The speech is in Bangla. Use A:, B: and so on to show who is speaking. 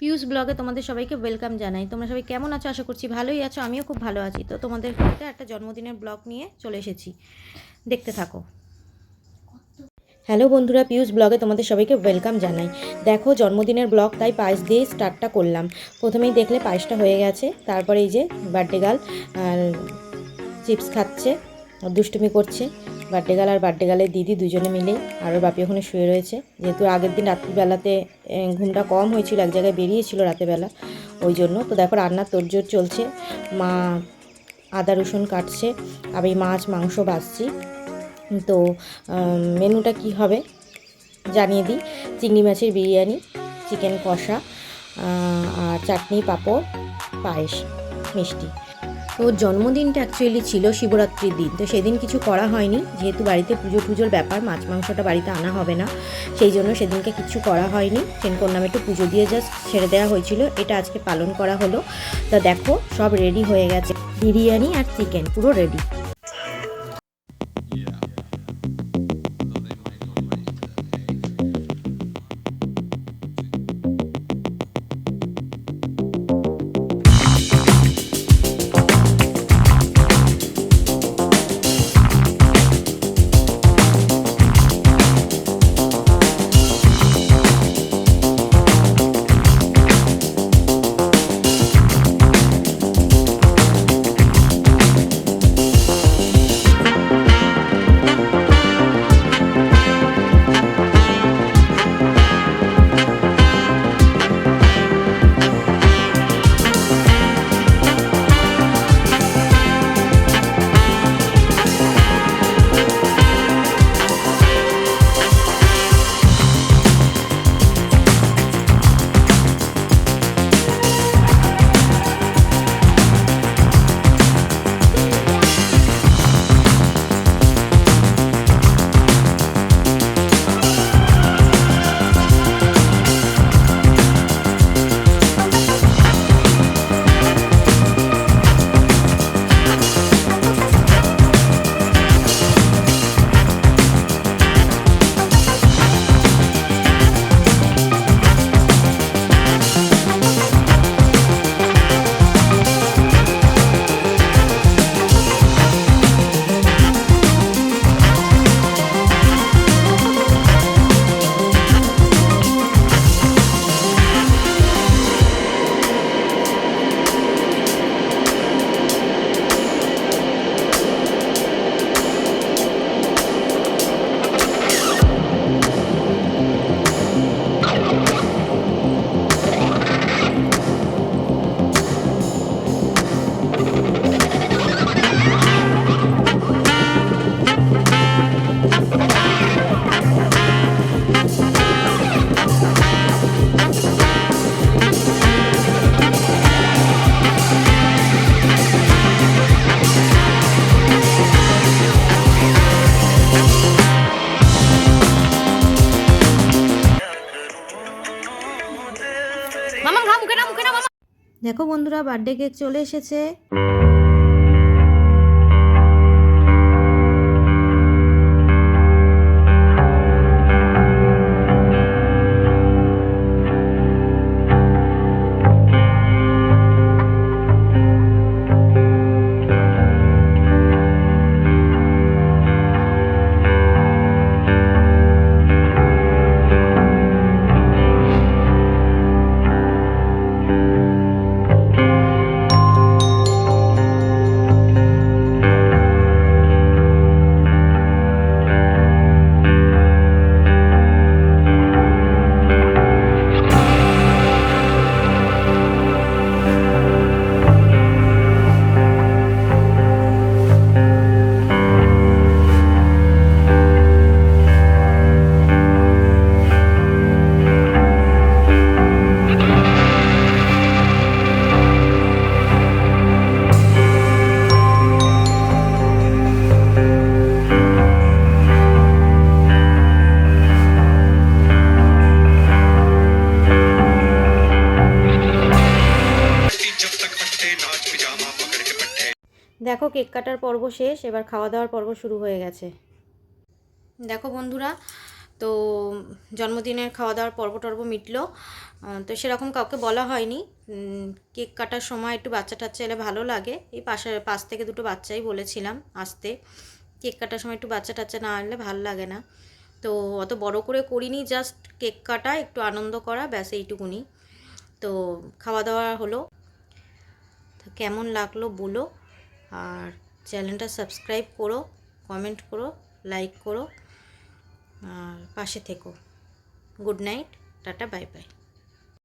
A: পিউস ব্লগে তোমাদের সবাইকে ওয়েলকাম জানাই। তোমরা সবাই কেমন আছো? আশা করছি ভালোই আছো, আমিও খুব ভালো আছি। তো তোমাদের একটা জন্মদিনের ব্লগ নিয়ে চলে এসেছি। দেখতে থাকো। হ্যালো বন্ধুরা পিউস ব্লগে তোমাদের সবাইকে ওয়েলকাম জানাই। দেখো, জন্মদিনের ব্লগ তাই পায়েস দিয়েই স্টার্টটা করলাম। প্রথমেই দেখলে পায়েসটা হয়ে গেছে, তারপরে এই যে বার্থডে গার্ল চিপস খাচ্ছে, দুষ্টুমি করছে। বার্থডে গার্ল আর বার্থডে গার্লের দিদি দুজনে মিলে আর ওর বাপি ওখানে শুয়ে রয়েছে। যেহেতু আগের দিন রাত্রিবেলাতে ঘুমটা কম হয়েছিল, এক জায়গায় বেরিয়েছিল রাতেরবেলা ওই জন্য। তো দেখো রান্নার তোড়জোড় চলছে। মা আদা রসুন কাটছে আমি মাছ মাংস বাছছি তো মেনুটা কি হবে জানিয়ে দিই। চিংড়ি মাছের বিরিয়ানি, চিকেন কষা আর চাটনি পাঁপড়, পায়েস, মিষ্টি। তো জন্মদিনটা অ্যাকচুয়ালি ছিল শিবরাত্রির দিন। তো সেদিন কিছু করা হয়নি, যেহেতু বাড়িতে পুজো টুজোর ব্যাপার, মাছ মাংসটা বাড়িতে আনা হবে না। সেই জন্য সেদিনকে কিছু করা হয়নি। সেনকোর নামে একটু পুজো দিয়ে জাস্ট ছেড়ে দেওয়া হয়েছিল। এটা আজকে পালন করা হলো। তা দেখো, সব রেডি হয়ে গেছে। বিরিয়ানি আর চিকেন পুরো রেডি দেখো বন্ধুরা বার্থডে কেক চলে এসেছে। দেখো কেক কাটার পর্ব শেষ, এবার খাওয়া দাওয়ার পর্ব শুরু হয়ে গেছে। দেখো বন্ধুরা, তো জন্মদিনের খাওয়া দাওয়ার পর্ব টর্ব মিটলো। তো সেরকম কাউকে বলা হয়নি। কেক কাটার সময় একটু বাচ্চা টাচ্চা এলে ভালো লাগে। এই পাশে, পাশ থেকে দুটো বাচ্চাই বলেছিলাম আসতে। কেক কাটার সময় একটু বাচ্চা টাচ্চা না আনলে ভালো লাগে না। তো অত বড় করে করিনি জাস্ট কেক কাটা, একটু আনন্দ করা, ব্যাস এইটুকুনি। তো খাওয়া দাওয়া হলো। তো কেমন লাগল বলো। আর চ্যানেলটা সাবস্ক্রাইব করো, কমেন্ট করো, লাইক করো, আর পাশে থেকো। Good night, tata, bye bye.